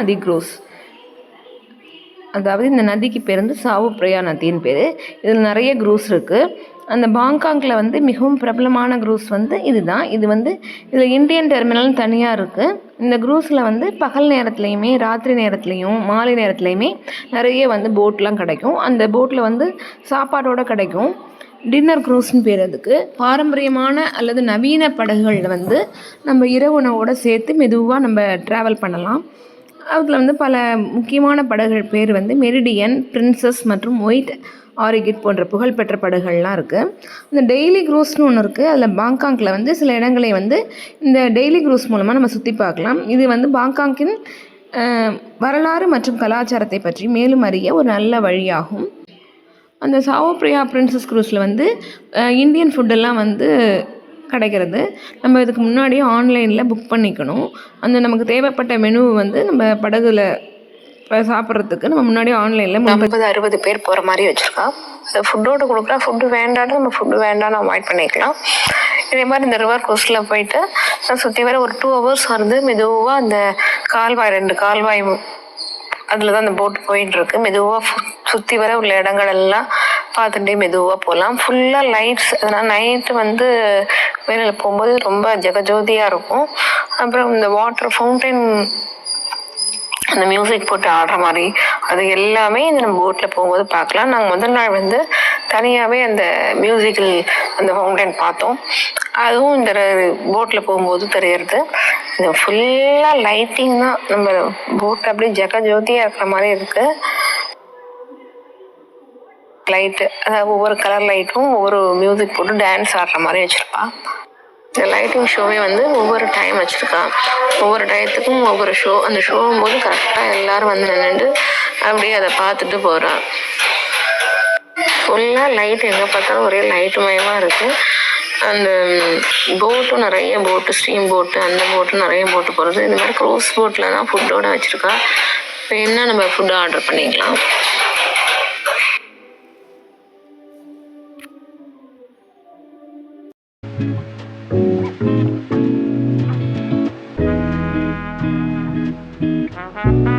நதி க்ரூஸ் அதாவது இந்த நதிக்கு பேர் வந்து சாவு பிரயா நதின்னு பேர். இதில் நிறைய க்ரூஸ் இருக்குது அந்த பாங்காங்கில் வந்து மிகவும் பிரபலமான க்ரூஸ் வந்து இதுதான். இது வந்து இதில் இந்தியன் டெர்மினல்னு தனியாக இருக்குது இந்த க்ரூஸில் வந்து பகல் நேரத்துலையுமே ராத்திரி நேரத்துலையும் மாலை நேரத்துலையுமே நிறைய வந்து போட்லாம் கிடைக்கும். அந்த போட்டில் வந்து சாப்பாட்டோடு கிடைக்கும். டின்னர் க்ரூஸ்னு பேர் அதுக்கு. பாரம்பரியமான அல்லது நவீன படகுகளில் வந்து நம்ம இரவு உணவோடு சேர்த்து மெதுவாக நம்ம ட்ராவல் பண்ணலாம். அதில் வந்து பல முக்கியமான படகுகள் பேர் வந்து மெரிடியன் பிரின்சஸ் மற்றும் ஒயிட் ஆரிகிட் போன்ற புகழ்பெற்ற படகுகள்லாம் இருக்குது இந்த டெய்லி க்ரூஸ்னு ஒன்று இருக்குது அதில் பாங்காங்கில் வந்து சில இடங்களை வந்து இந்த டெய்லி க்ரூஸ் மூலமாக நம்ம சுற்றி பார்க்கலாம். இது வந்து பாங்காங்கின் வரலாறு மற்றும் கலாச்சாரத்தை பற்றி மேலும் அறிய ஒரு நல்ல வழியாகும். அந்த சாவோ பிரியா பிரின்சஸ் க்ரூஸில் வந்து இந்தியன் ஃபுட்டெல்லாம் வந்து கிடைக்கிறது. நம்ம இதுக்கு முன்னாடியே ஆன்லைனில் புக் பண்ணிக்கணும். அந்த நமக்கு தேவைப்பட்ட மெனு வந்து நம்ம படகுல சாப்பிட்றதுக்கு நம்ம முன்னாடியே ஆன்லைனில் ஐம்பது அறுபது பேர் போகிற மாதிரி வச்சுருக்கா. அது ஃபுட்டோடு கொடுக்குறா. ஃபுட்டு வேண்டான்னு நம்ம ஃபுட்டு வேண்டாம்னு அவாய்ட் பண்ணிக்கலாம். இதே மாதிரி இந்த ரிவர் கோஸ்டில் போயிட்டு நான் சுற்றி வர ஒரு டூ ஹவர்ஸ் வந்து மெதுவாக அந்த கால்வாய் ரெண்டு கால்வாய் அதில் தான் அந்த போட் போயின்னு இருக்கு. மெதுவாக சுற்றி வர உள்ள இடங்கள் எல்லாம் பார்த்துட்டே மெதுவாக போகலாம் ஃபுல்லாக லைட்ஸ் அதனால் நைட்டு வந்து வெளியில் போகும்போது ரொம்ப ஜெகஜோதியாக இருக்கும். அப்புறம் இந்த வாட்டர் ஃபவுண்டைன் அந்த மியூசிக் போட்டு ஆடுற மாதிரி அது எல்லாமே இந்த நம்ம போட்டில் போகும்போது பார்க்கலாம். நாங்கள் முதல் நாள் வந்து தனியாகவே அந்த மியூசிக்கல் அந்த ஃபவுண்டைன் பார்த்தோம். அதுவும் இந்த போட்டில் போகும்போது தெரியறது. இது ஃபுல்லாக லைட்டிங் தான். நம்ம போட் அப்படியே ஜெக ஜோதியாக இருக்கிற மாதிரி இருக்குது லைட்டு அதாவது ஒவ்வொரு கலர் லைட்டும் ஒவ்வொரு மியூசிக் போட்டு டான்ஸ் ஆடுற மாதிரி வச்சுருப்பா. இந்த லைட்டிங் ஷோவே வந்து ஒவ்வொரு டைம் வச்சுருக்கான் ஒவ்வொரு டயத்துக்கும் ஒவ்வொரு ஷோ அந்த ஷோவும் போது கரெக்டாக எல்லோரும் வந்து நின்றுட்டு அப்படியே அதை பார்த்துட்டு போகிறான் ஃபுல்லாக லைட் எங்கே பார்த்தாலும் ஒரே லைட் மயமாக இருக்குது அந்த போட்டும் நிறைய போட்டு ஸ்டீம் போட்டு அந்த போட்டும் நிறைய போட்டு போகிறது இந்த மாதிரி க்ரோஸ் போட்டில் தான் ஃபுட்டோடு வச்சுருக்கா. இப்போ என்ன நம்ம ஃபுட்டு ஆர்டர் பண்ணிக்கலாம்? Thank you.